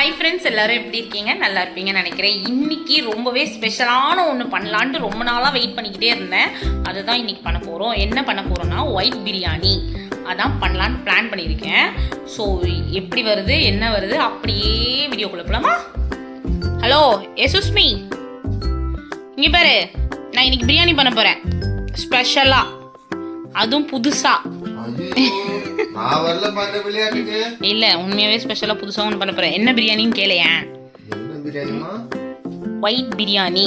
Hi friends எல்லாரும் எப்படி இருக்கீங்க? நல்லா இருப்பீங்கன்னு நினைக்கிறேன். இன்றைக்கி ரொம்பவே ஸ்பெஷலான ஒன்று பண்ணலான்ட்டு ரொம்ப நாளாக வெயிட் பண்ணிக்கிட்டே இருந்தேன். அதுதான் இன்னைக்கு பண்ண போகிறோம் என்ன பண்ண போகிறோம்னா ஒயிட் பிரியாணி அதான் பண்ணலான்னு பிளான் பண்ணியிருக்கேன். ஸோ எப்படி வருது என்ன வருது அப்படியே வீடியோ போலாமா? ஹலோ எசுஸ்மி இங்கே பாரு நான் இன்னைக்கு பிரியாணி பண்ண போகிறேன் ஸ்பெஷலாக அதுவும் புதுசாக நான் வரல பண்ண விளையாட்டுக்கு? இல்லை உண்மையாகவே ஸ்பெஷலாக புதுசாக ஒன்று பண்ண போகிறேன் என்ன பிரியாணின்னு என்ன பிரியாணிமா ஒயிட் பிரியாணி.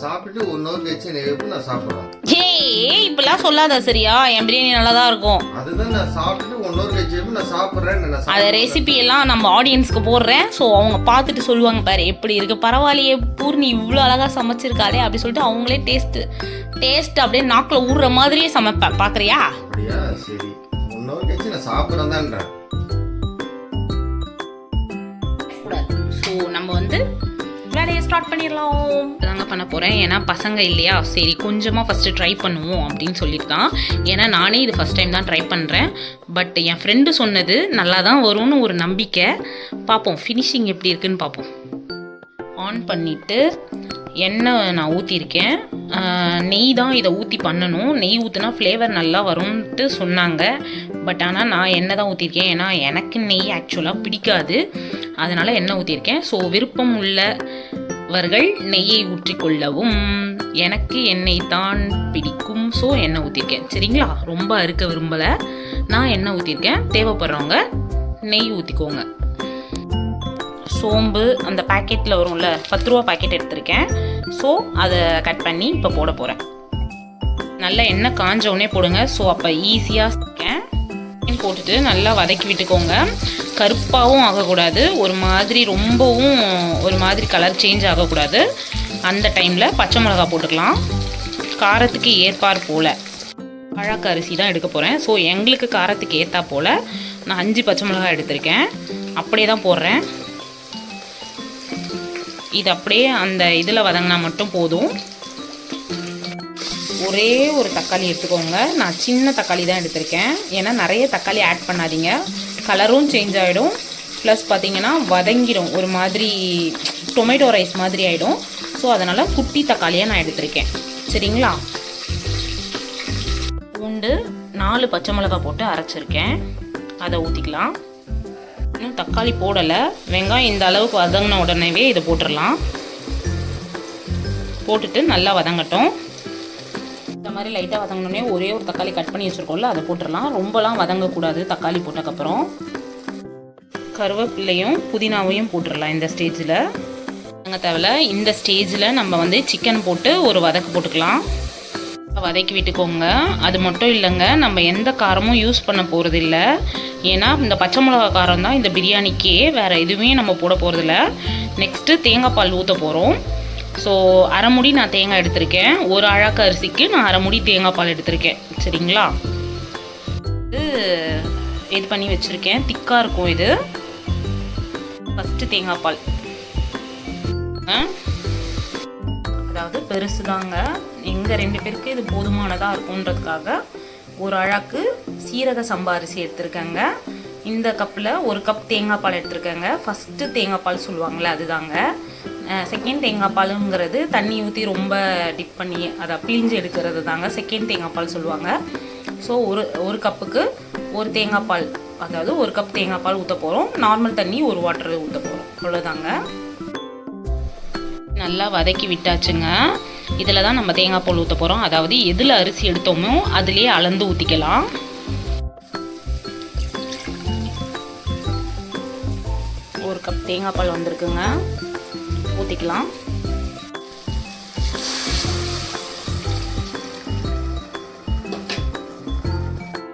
சாப்பிட்டு ஒன் ஹவர் கழிச்சு நீ எப்படி நான் சாப்பிட்றேன் ஏய் இப்பெல்லாம் சொல்லாத சரியா? என் பிரியாணி நல்லா தான் இருக்கும். அதுதான் நான் சாப்பிட்டுட்டு ஒன் ஹவர் கழிச்சு எப்படி நான் சாப்பிட்றேன் நான் அந்த. ரெசிபி எல்லாம் நம்ம ஆடியன்ஸ்க்கு போடுறேன். ஸோ அவங்க பார்த்துட்டு சொல்லுவாங்க பாரு எப்படி இருக்கு? பரவாயில்லையே பூர்ணி இவ்வளோ அழகாக சமைச்சிருக்காளே அப்படி சொல்லிட்டு அவங்களே டேஸ்ட் டேஸ்ட் அப்படியே நாக்கில் ஊறுற மாதிரியே சமைப்பேன். பார்க்குறியா அப்படியா? சரி. ஒன் ஹவர் கழிச்சு நான் சாப்பிட்றேன் தான்றேன் கூடாது. ஸோ நம்ம வந்து வேலையை ஸ்டார்ட் பண்ணிடலாம். தாங்க பண்ண போகிறேன் ஏன்னா பசங்க இல்லையா? சரி கொஞ்சமாக ஃபஸ்ட்டு ட்ரை பண்ணுவோம் அப்படின்னு சொல்லியிருக்கான். ஏன்னா நானே இது ஃபஸ்ட் டைம் தான் ட்ரை பண்ணுறேன் பட் என் ஃப்ரெண்டு சொன்னது நல்லா தான் வரும்னு ஒரு நம்பிக்கை. பார்ப்போம் ஃபினிஷிங் எப்படி இருக்குன்னு பார்ப்போம். ஆன் பண்ணிவிட்டு எண்ணெய் நான் ஊற்றிருக்கேன் நெய் தான் இதை ஊற்றி பண்ணணும். நெய் ஊற்றினா ஃப்ளேவர் நல்லா வரும்ன்ட்டு சொன்னாங்க. பட் ஆனால் நான் எண்ணெய் தான் ஊற்றிருக்கேன் ஏன்னா எனக்கு நெய் ஆக்சுவலாக பிடிக்காது. அதனால் எண்ணெய் ஊற்றிருக்கேன் ஸோ விருப்பம் உள்ளவர்கள் நெய்யை ஊற்றிக்கொள்ளவும் எனக்கு எண்ணெய் தான் பிடிக்கும். ஸோ எண்ணெய் ஊற்றிருக்கேன் சரிங்களா? ரொம்ப அறுக்க விரும்பலை. நான் எண்ணெய் ஊற்றிருக்கேன் தேவைப்படுறவங்க நெய் ஊற்றிக்கோங்க சோம்பு அந்த பாக்கெட்டில் வரும்ல பத்து ரூபா பாக்கெட் எடுத்திருக்கேன். ஸோ அதை கட் பண்ணி இப்போ போட போகிறேன் நல்லா எண்ணெய் காஞ்ச உடனே போடுங்க. ஸோ அப்போ ஈஸியாக இருக்கேன் போட்டுட்டு நல்லா வதக்கி விட்டுக்கோங்க. கருப்பாகவும் ஆகக்கூடாது. ஒரு மாதிரி ரொம்பவும் ஒரு மாதிரி கலர் சேஞ்ச் ஆகக்கூடாது. அந்த டைமில் பச்சை மிளகா போட்டுக்கலாம். காரத்துக்கு ஏற்பார் போல். பழக்க அரிசி தான் எடுக்க போகிறேன் ஸோ எங்களுக்கு காரத்துக்கு ஏற்றா போல் நான் அஞ்சு பச்சை மிளகா எடுத்திருக்கேன். அப்படியே தான் போடுறேன். இது அப்படியே அந்த இதில் வதங்கினா மட்டும் போதும். ஒரே ஒரு தக்காளி எடுத்துக்கோங்க. நான் சின்ன தக்காளி தான் எடுத்திருக்கேன். ஏன்னா நிறைய தக்காளி ஆட் பண்ணாதீங்க. கலரும் சேஞ்ச் ஆகிடும் ப்ளஸ் பார்த்தீங்கன்னா வதங்கிடும் ஒரு மாதிரி டொமேட்டோ ரைஸ் மாதிரி ஆகிடும் ஸோ அதனால் குட்டி தக்காளியாக நான் எடுத்திருக்கேன். சரிங்களா? பூண்டு நாலு பச்சை மிளகா போட்டு அரைச்சிருக்கேன். அதை ஊற்றிக்கலாம் இன்னும் தக்காளி போடலை. வெங்காயம் இந்த அளவுக்கு வதங்கின உடனேவே இதை போட்டுடலாம். போட்டுட்டு நல்லா வதங்கட்டும். இந்த மாதிரி லைட்டாக வதங்கினோடனே ஒரே ஒரு தக்காளி கட் பண்ணி வச்சுருக்கோம்ல அதை போட்டுடலாம். ரொம்பலாம் வதங்கக்கூடாது தக்காளி போட்டக்கப்புறம். கருவேப்பிள்ளையும் புதினாவையும் போட்டுடலாம் இந்த ஸ்டேஜில் வதங்க தேவையில்ல. இந்த ஸ்டேஜில் நம்ம வந்து சிக்கன் போட்டு ஒரு வதக்கு போட்டுக்கலாம். வதக்கி விட்டுக்கோங்க. அது மட்டும் இல்லைங்க நம்ம எந்த காரமும் யூஸ் பண்ண போகிறது இல்லை ஏன்னா இந்த பச்சை மிளகா காரம் தான் இந்த பிரியாணிக்கே வேறு எதுவுமே நம்ம போட போகிறதில்ல நெக்ஸ்ட்டு தேங்காய் பால் ஊற்ற போகிறோம் ஸோ அரை முடி நான் தேங்காய் எடுத்திருக்கேன். ஒரு அழகு அரிசிக்கு நான் அரை முடி தேங்காய் பால் எடுத்திருக்கேன். சரிங்களா? இது இது பண்ணி வச்சுருக்கேன். திக்காக இருக்கும் இது. ஃபஸ்ட்டு தேங்காய் பால். அதாவது பெருசு தாங்க எங்கள் ரெண்டு பேருக்கு இது போதுமானதாக இருக்குன்றதுக்காக ஒரு அழகு சீரக சம்பா அரிசி எடுத்திருக்கேங்க. இந்த கப்பில் ஒரு கப் தேங்காய் பால் எடுத்திருக்கேங்க. ஃபஸ்ட்டு தேங்காய் பால் சொல்லுவாங்களே அதுதாங்க. செகண்ட் தேங்காய் பாலுங்கிறது தண்ணி ஊற்றி ரொம்ப டிப் பண்ணி அதை பிழிஞ்சு எடுக்கிறது தாங்க செகண்ட் தேங்காய் பால் சொல்லுவாங்க. ஸோ ஒரு ஒரு கப்புக்கு ஒரு தேங்காய் பால் அதாவது ஒரு கப் தேங்காய் பால் ஊற்ற போகிறோம் நார்மல் தண்ணி ஒரு வாட்டர் ஊற்ற போகிறோம் அவ்வளோதாங்க நல்லா வதக்கி விட்டாச்சுங்க. இதில் தான் நம்ம தேங்காய் பால் ஊற்ற போகிறோம் அதாவது எதில் அரிசி எடுத்தோமோ அதுலேயே அளந்து ஊற்றிக்கலாம் ஒரு கப் தேங்காய் பால் வந்திருக்குங்க. ஊற்றிக்கலாம்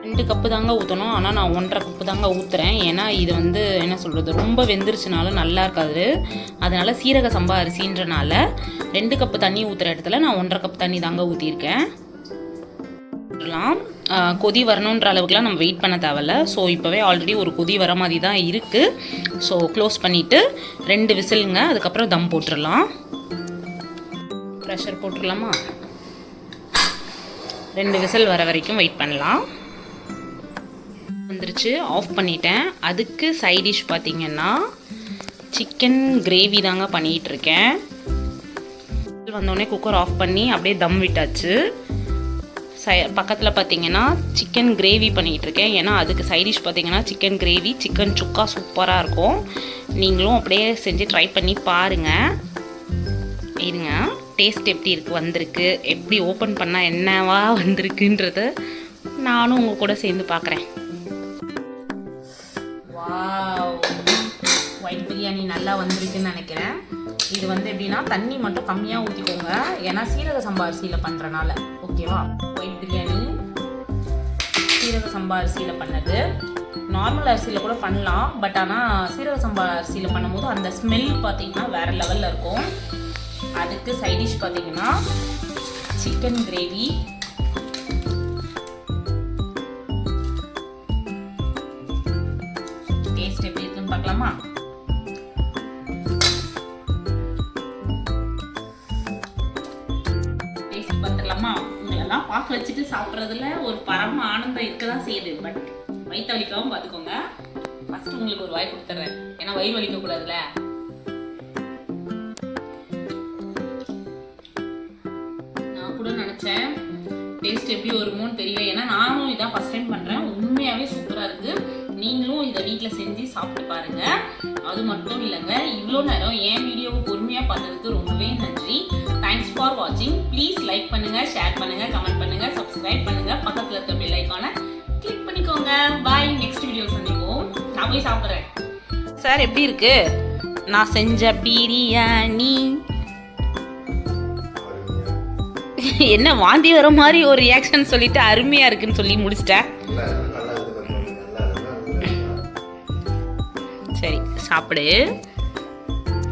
ரெண்டு கப்பு தாங்க ஊற்றணும் ஆனால் நான் ஒன்றரை கப்பு தாங்க ஊற்றுறேன் ஏன்னா இது வந்து என்ன சொல்கிறது ரொம்ப வெந்துருச்சுனாலும் நல்லா இருக்காது. அதனால் சீரக சம்பா அரிசின்றனால ரெண்டு கப்பு தண்ணி ஊற்றுற இடத்துல நான் ஒன்றரை கப் தண்ணி தாங்க ஊற்றிருக்கேன் கொதி வரணுன்ற அளவுக்குலாம் நம்ம வெயிட் பண்ண தேவையில்ல. ஸோ இப்போவே ஆல்ரெடி ஒரு கொதி வர மாதிரி தான் இருக்குது ஸோ க்ளோஸ் பண்ணிவிட்டு ரெண்டு விசிலுங்க அதுக்கப்புறம் தம் போட்டுடலாம் ப்ரெஷர் போட்டுடலாமா ரெண்டு விசில் வர வரைக்கும் வெயிட் பண்ணலாம். வந்துருச்சு ஆஃப் பண்ணிட்டேன். அதுக்கு சைட் டிஷ் பார்த்தீங்கன்னா சிக்கன் கிரேவி தாங்க பண்ணிகிட்ருக்கேன் இருக்கேன் வந்தோடனே குக்கர் ஆஃப் பண்ணி அப்படியே தம் விட்டாச்சு. சை பக்கத்தில் பார்த்தீங்கன்னா சிக்கன் கிரேவி பண்ணிகிட்டு இருக்கேன். ஏன்னா அதுக்கு சைடிஷ் பார்த்தீங்கன்னா சிக்கன் கிரேவி சிக்கன் சுக்கா சூப்பராக இருக்கும். நீங்களும் அப்படியே செஞ்சு ட்ரை பண்ணி பாருங்கள் இருங்க. டேஸ்ட் எப்படி இருக்குது வந்திருக்கு. எப்படி ஓப்பன் பண்ணால் என்னவா வந்திருக்குன்றது நானும் உங்கள் கூட சேர்ந்து பார்க்குறேன் வாவ் ஒயிட் பிரியாணி நல்லா வந்திருக்குன்னு நினைக்கிறேன். இது வந்து எப்படின்னா தண்ணி மட்டும் கம்மியாக ஊற்றிக்கோங்க ஏன்னா சீரக சம்பா அரிசியில் பண்ணுறனால ஓகேவா? ஒயிட் பிரியாணி சீரக சம்பா அரிசியில் பண்ணது. நார்மல் அரிசியில் கூட பண்ணலாம். பட் ஆனால் சீரக சம்பா அரிசியில் பண்ணும்போது அந்த ஸ்மெல் பார்த்தீங்கன்னா வேறு லெவலில் இருக்கும். அதுக்கு சைடிஷ் பார்த்தீங்கன்னா சிக்கன் கிரேவி டேஸ்ட் எப்படி இருக்குன்னு பார்க்கலாமா? பார்க்க வச்சுட்டு சாப்பிட்றதுல ஒரு பரம ஆனந்தம் இருக்க தான் செய்யுது. பட் வயிற்று வலிக்காமல் பார்த்துக்கோங்க ஃபஸ்ட்டு உங்களுக்கு ஒரு வாய் கொடுத்துட்றேன் ஏன்னா வயிறு வலிக்கக்கூடாதுல்ல நான் கூட நினச்சேன் டேஸ்ட் எப்படி வருமோன்னு தெரியல. ஏன்னா நானும் இதான் ஃபஸ்ட் டைம் பண்ணுறேன் உண்மையாகவே சூப்பராக இருக்குது நீங்களும் இதை வீட்டில் செஞ்சு சாப்பிட்டு பாருங்க. அது மட்டும் இல்லைங்க இவ்வளோ நேரம் என் வீடியோவை பொறுமையாக பார்த்ததுக்கு ரொம்பவே நன்றி. தேங்க்ஸ் ஃபார் வாட்சிங் ப்ளீஸ் லைக் பண்ணுங்க ஷேர் பண்ணுங்க கமெண்ட் பண்ணுங்க சப்ஸ்கிரைப் பண்ணுங்க. பக்கத்தில் இருக்க பெல் ஐக்கானை கிளிக் பண்ணிக்கோங்க. பாய் நெக்ஸ்ட் வீடியோ சந்திப்போம். நான் போய் சாப்பிட்றேன். சார் எப்படி இருக்கு? நான் செஞ்ச பிரியாணி. என்ன வாந்தி வர மாதிரி ஒரு ரியாக்ஷன் சொல்லிட்டு அருமையா இருக்குன்னு சொல்லி முடிச்சிட்டேன். சரி சாப்பிடு.